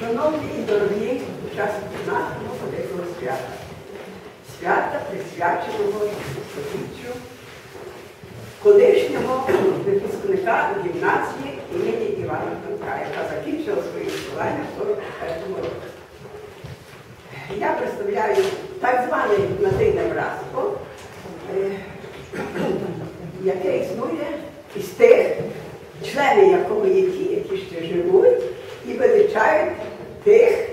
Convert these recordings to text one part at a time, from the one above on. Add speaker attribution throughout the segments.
Speaker 1: Шановні і дорогі учасники нашого великого свята, свята присвяченого століттю колишнього випускника гімназії імені Івана Франка, яка закінчила своє існування в 41 році. Я представляю так зване гімназійне братство, е, яке існує із тих, члени якого є ті, які ще живуть, і величають тих,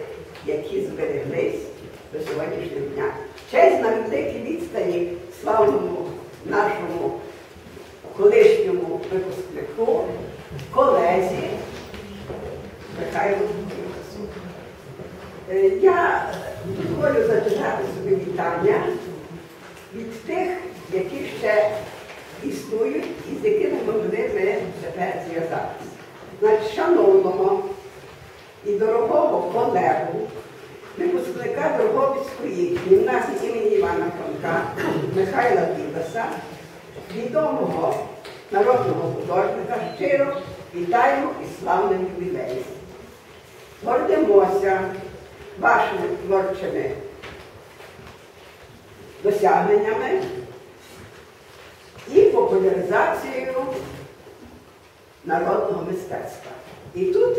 Speaker 1: які збереглись до сьогоднішнього дня. Честь на великій відстані славному нашому колишньому випускнику, колезі Михайлу Юхасу. Е, Я дозволю зачитати собі вітання від тих, які ще існують і з якими могли ми тепер зв'язатися. Значить, шановного і дорогого колегу, випускника Дрогобицької гімназії імені Івана Франка Михайла Бідаса, відомого народного художника, щиро вітаємо із славним ювілеєм. Гордимося вашими творчими досягненнями і популяризацією народного мистецтва. І тут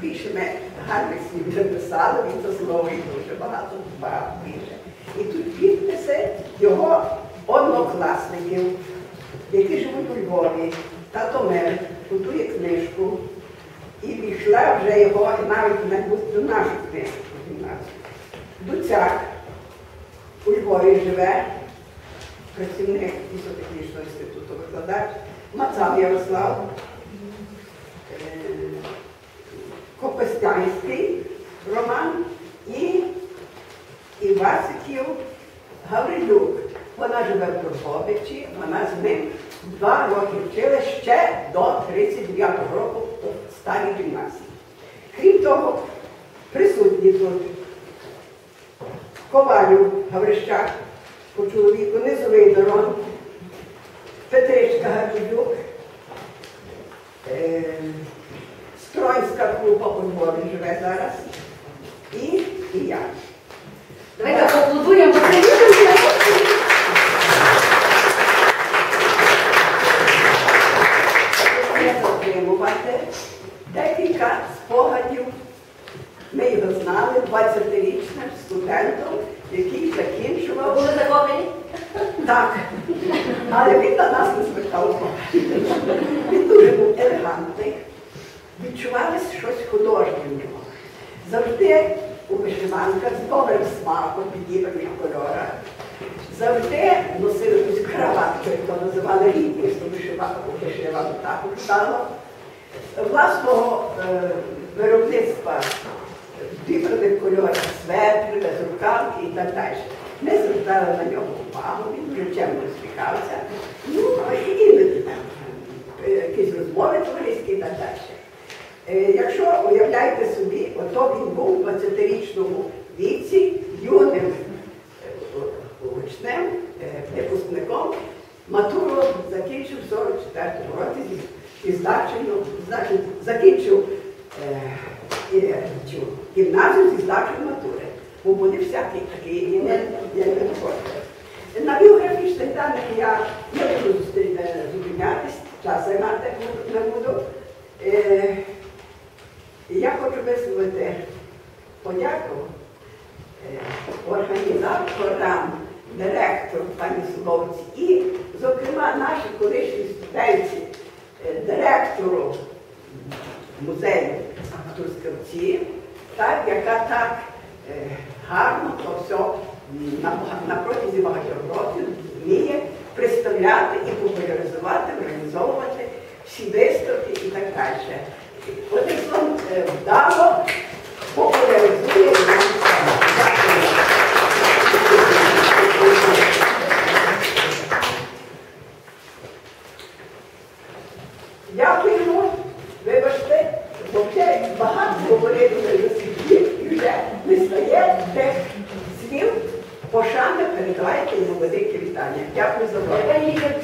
Speaker 1: більше ми гарних слів вже писали, він це слово і дуже багато, багато більше. І тут підписи його однокласників, які живуть у Львові, тато Мер, готує книжку. І війшла вже його навіть на до нашу книжку. Дуцяк у Львові живе, працівник фізико-технічного інституту викладач, Мацав Ярослав, е, Копестянський Роман і Івасиків Гаврилюк. Вона живе в Турбовичі, вона з ним два роки вчила ще до 39-го року в старій гімназії. Крім того, присутні тут Ковалю Гаврищак по чоловіку, Низовий Дорон, Петричка Гаврилюк, е, Стронська група у Львові живе зараз. І, і я.
Speaker 2: Давайте поаплодуємо.
Speaker 1: Декілька спогадів. Ми його знали 20-річним студентом, який закінчував.
Speaker 2: були закохані.
Speaker 1: Так. Але він на нас не звертав уваги. Він дуже був елегантний. Відчувалося щось художнє в нього. Завжди у вишиванках з добрим смаком, підібраних кольорах. Завжди носив якусь краватку, яку називали так стало. Власного е, виробництва вибраних кольорів светри, безрукавки і так далі. Ми звертали на нього увагу, він дуже чемно усміхався. Ну, і е, якісь розмови товариські і так далі. Е, Якщо уявляєте собі, ото він був у 20-річному віці юним е, учнем, випускником, матуру закінчив в 44-му році здачею, значить, закінчив і, гімназію зі здачею матури. Бо були всякі не, я не виходив. На біографічних даних я не буду е, зупинятись, час займати не буду. Е, я хочу висловити подяку е, організаторам, директору пані Соловці і, зокрема, нашій колишній студенті, директору музею Турскавці, так, яка так гарно то все на, протязі багатьох років вміє представляти і популяризувати, організовувати всі виставки і так далі. Одним е, вдало популяризує теж слів пошани передавайте йому велике вітання. Дякую за увагу.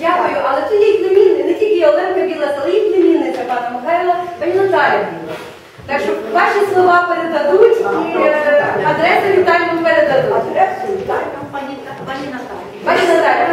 Speaker 2: Дякую, але це є і племінниця, не тільки Оленка Біла, але і племінниця пана Михайла, пані Наталя Біла. Так що ваші слова передадуть і е, адресу вітань передадуть.
Speaker 1: Адресу
Speaker 3: вітань вам пані Наталі,
Speaker 2: Пані Наталя,